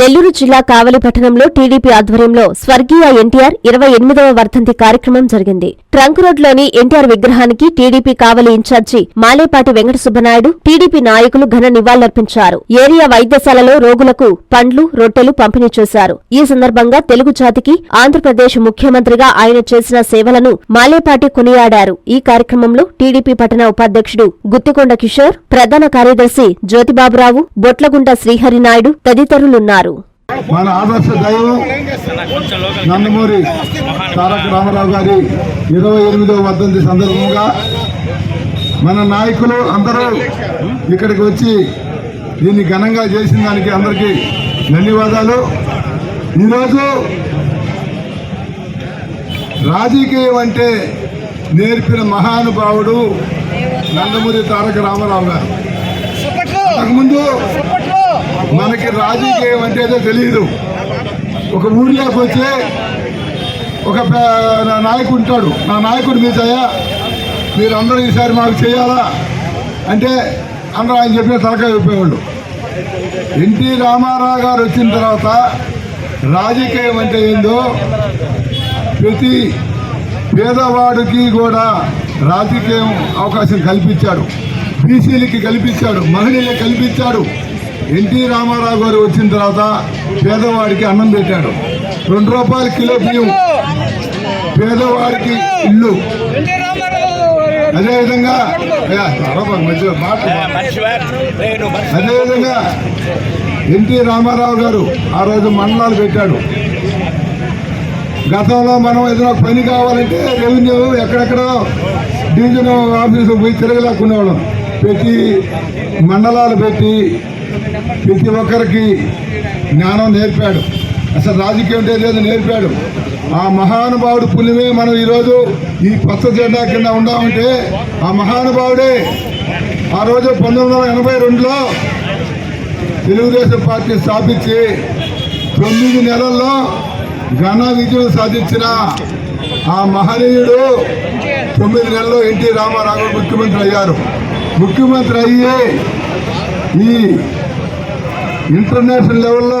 నెల్లూరు జిల్లా కావలి పట్టణంలో టీడీపీ ఆధ్వర్యంలో స్వర్గీయ ఎన్టీఆర్ ఇరవై ఎనిమిదవ వర్ధంతి కార్యక్రమం జరిగింది. ట్రంక్ రోడ్లోని ఎన్టీఆర్ విగ్రహానికి TDP Kavali incharge Malepati Venkata Subbanaidu TDP నాయకులు ఘన నివాళులర్పించారు. ఏరియా వైద్యశాలలో రోగులకు పండ్లు రొట్టెలు పంపిణీ చేశారు. ఈ సందర్భంగా తెలుగు జాతికి ఆంధ్రప్రదేశ్ ముఖ్యమంత్రిగా ఆయన చేసిన సేవలను మాలేపాటి కొనియాడారు. ఈ కార్యక్రమంలో టీడీపీ పట్టణ ఉపాధ్యక్షుడు గుత్తికొండ కిషోర్ ప్రధాన కార్యదర్శి జ్యోతిబాబురావు బొట్లగుంట శ్రీహరినాయుడు తదితరులున్నారు. మన ఆదర్శ దైవం నందమూరి తారక రామారావు గారి ఇరవై ఎనిమిదవ వర్ధంతి సందర్భంగా మన నాయకులు అందరూ ఇక్కడికి వచ్చి దీన్ని ఘనంగా చేసిన దానికి అందరికీ ధన్యవాదాలు. ఈరోజు రాజకీయం అంటే నేర్పిన మహానుభావుడు నందమూరి తారక రామారావు గారు. అంతకుముందు మనకి రాజకీయం అంటే ఏదో తెలియదు ఒక ఊరిలోకి వచ్చే ఒక నా నాయకుడు ఉంటాడు. నా నాయకుడు మీదయ్యా మీరు అందరూ ఈసారి మాకు చేయాలా? అంటే అందరూ ఆయన చెప్పిన తలకాయ చెప్పేవాళ్ళు ఎన్టీ రామారావు గారు వచ్చిన తర్వాత రాజకీయం అంటే ఏందో ప్రతి పేదవాడికి కూడా రాజకీయం అవకాశం కల్పించాడు. బీసీలకి కల్పించాడు. మహిళలకు కల్పించాడు. ఎన్టీ రామారావు గారు వచ్చిన తర్వాత పేదవాడికి అన్నం పెట్టాడు. రెండు రూపాయల కిలో బియ్యం. పేదవాడికి ఇల్లు. అదేవిధంగా అదేవిధంగా ఎన్టీ రామారావు గారు ఆ రోజు మండలాలు పెట్టాడు. గతంలో మనం ఏదైనా పని కావాలంటే రెవెన్యూ ఎక్కడెక్కడో డివిజన్ ఆఫీసు పోయి తిరగలేకునేవాళ్ళం. పెట్టి మండలాలు పెట్టి ప్రతి ఒక్కరికి జ్ఞానం నేర్పాడు. అసలు రాజకీయం అంటే లేదు నేర్పాడు. ఆ మహానుభావుడు పుణ్యమే మనం ఈరోజు ఈ పచ్చ జెండా కింద ఉండామంటే ఆ మహానుభావుడే ఆ రోజు పంతొమ్మిది వందల ఎనభై రెండులో తెలుగుదేశం పార్టీ స్థాపించి తొమ్మిది నెలల్లో ఘన విజయం సాధించిన ఆ మహనీయుడు తొమ్మిది నెలల్లో ఎన్టీ రామారావు ముఖ్యమంత్రి అయ్యారు. ముఖ్యమంత్రి అయ్యి ఈ ఇంటర్నేషనల్ లెవెల్లో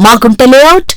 మాగుంట లేఅవుట్